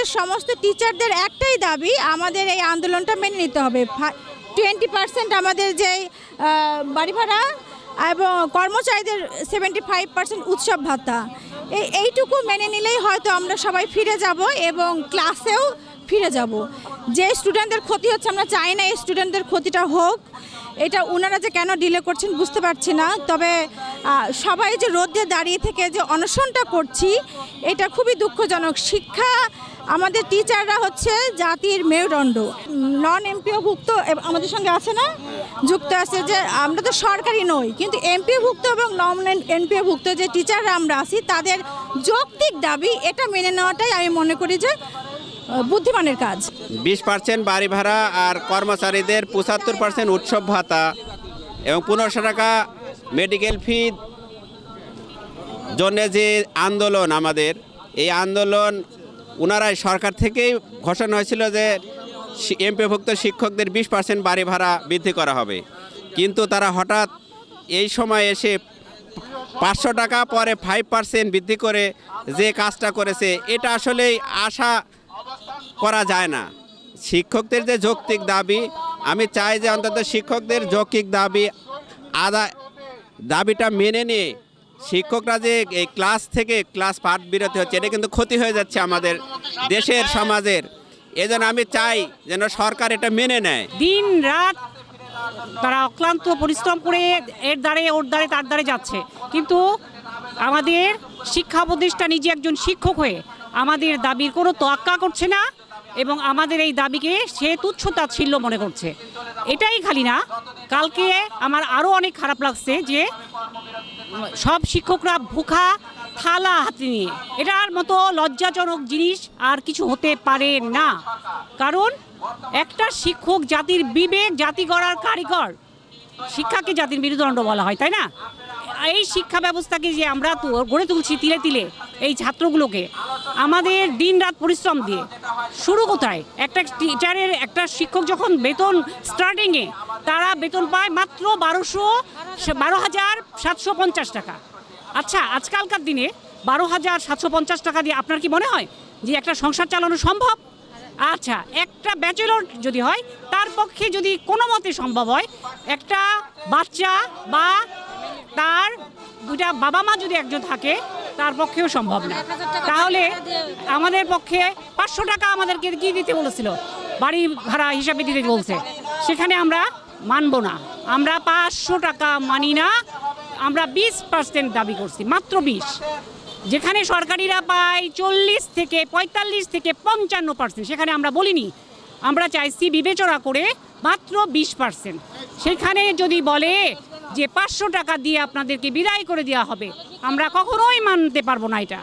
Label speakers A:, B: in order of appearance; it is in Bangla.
A: আমাদের সমস্ত টিচারদের একটাই দাবি, আমাদের এই আন্দোলনটা মেনে নিতে হবে। টোয়েন্টি পার্সেন্ট আমাদের যে বাড়ি ভাড়া এবং কর্মচারীদের সেভেন্টি ফাইভ পার্সেন্ট উৎসব ভাতা। এই, এইটুকু মেনে নিলেই হয়তো আমরা সবাই ফিরে যাব এবং ক্লাসেও ফিরে যাব। যে স্টুডেন্টদের ক্ষতি হচ্ছে, আমরা চাই না এই স্টুডেন্টদের ক্ষতিটা হোক। এটা ওনারা যে কেন ডিলে করছেন বুঝতে পারছি না। তবে সবাই যে রোদে দাঁড়িয়ে থেকে যে অনশনটা করছি, এটা খুবই দুঃখজনক। শিক্ষা আমাদের টিচাররা হচ্ছে জাতির মেরুদণ্ড। নন এমপিওভুক্ত আমাদের সঙ্গে আছে না? যুক্ত আছে যে আমরা তো সরকারি নই, কিন্তু এমপিওভুক্ত এবং নন এমপিওভুক্ত যে টিচাররা আমরা আছি, তাদের যৌক্তিক দাবি এটা মেনে নেওয়াটাই আমি মনে করি যে বুদ্ধিমানের কাজ।
B: বিশ পার্সেন্ট বাড়ি ভাড়া আর কর্মচারীদের পঁচাত্তর পার্সেন্ট উৎসব ভাতা এবং পনেরোশো টাকা মেডিকেল ফি জন্য যে আন্দোলন আমাদের, এই আন্দোলন ওনারাই সরকার থেকেই ঘোষণা হয়েছিল যে এমপিভুক্ত শিক্ষকদের বিশ পার্সেন্ট বাড়ি ভাড়া বৃদ্ধি করা হবে। কিন্তু তারা হঠাৎ এই সময় এসে পাঁচশো টাকা পরে ফাইভ পার্সেন্ট বৃদ্ধি করে যে কাজটা করেছে, এটা আসলেই আশা করা যায় না। শিক্ষকদের যে যৌক্তিক দাবি, আমি চাই যে অন্তত শিক্ষকদের যৌক্তিক দাবি, আদা দাবিটা মেনে নিয়ে শিক্ষকরা যে এই ক্লাস থেকে ক্লাস পাঠ বিরতি হচ্ছে, এটা কিন্তু ক্ষতি হয়ে যাচ্ছে আমাদের দেশের সমাজের। এজন্য আমি চাই যেন সরকার এটা মেনে নেয়।
C: দিন রাত তারা অক্লান্ত পরিশ্রম করে এর দ্বারে, ওর দ্বারে, তার দ্বারে যাচ্ছে। কিন্তু আমাদের শিক্ষা উপদেষ্টা নিজে একজন শিক্ষক হয়ে আমাদের দাবির কোনো তোয়াক্কা করছে না এবং আমাদের এই দাবিকে সে তুচ্ছ তাচ্ছিল্য মনে করছে। এটাই খালি না। কালকে আমার আরও অনেক খারাপ লাগছে যে, সব শিক্ষকরা ভুখা, থালা হাতে নিয়ে। এটার মতো লজ্জাজনক জিনিস আর কিছু হতে পারে না। কারণ একটা শিক্ষক জাতির বিবেক, জাতি গড়ার কারিগর। শিক্ষাকে জাতির মেরুদণ্ড বলা হয়, তাই না? এই শিক্ষা ব্যবস্থাকে যে আমরা গড়ে তুলছি তিলে তিলে, এই ছাত্রগুলোকে, আমাদের দিন রাত পরিশ্রম দিয়ে। শুরু কোথায়? একটা টিচারের একটা শিক্ষক যখন বেতন স্টার্টিংয়ে তারা বেতন পায় মাত্র বারোশো, বারো হাজার সাতশো পঞ্চাশ টাকা। আচ্ছা আজকালকার দিনে বারো হাজার সাতশো পঞ্চাশ টাকা দিয়ে আপনার কি মনে হয় যে একটা সংসার চালানো সম্ভব? আচ্ছা একটা ব্যাচেলর যদি হয়, তার পক্ষে যদি কোনো মতে সম্ভব হয়, একটা বাচ্চা বা তার দুটা বাবা মা যদি একজন থাকে তার পক্ষেও সম্ভব না। তাহলে আমাদের পক্ষে পাঁচশো টাকা আমাদেরকে কি দিতে বলেছিল? বাড়ি ভাড়া হিসাবে দিতে বলছে। সেখানে আমরা মানব না। আমরা পাঁচশো টাকা মানি না। আমরা বিশ পার্সেন্ট দাবি করছি, মাত্র বিশ। যেখানে সরকারিরা পায় চল্লিশ থেকে পঁয়তাল্লিশ থেকে পঞ্চান্ন পার্সেন্ট সেখানে আমরা বলিনি। আমরা চাইছি বিবেচনা করে মাত্র বিশ পার্সেন্ট সেখানে যদি বলে যে পাঁচশো টাকা দিয়ে আপনাদেরকে বিদায় করে দেওয়া হবে। আমরা কখনোই মানতে পারব না এটা।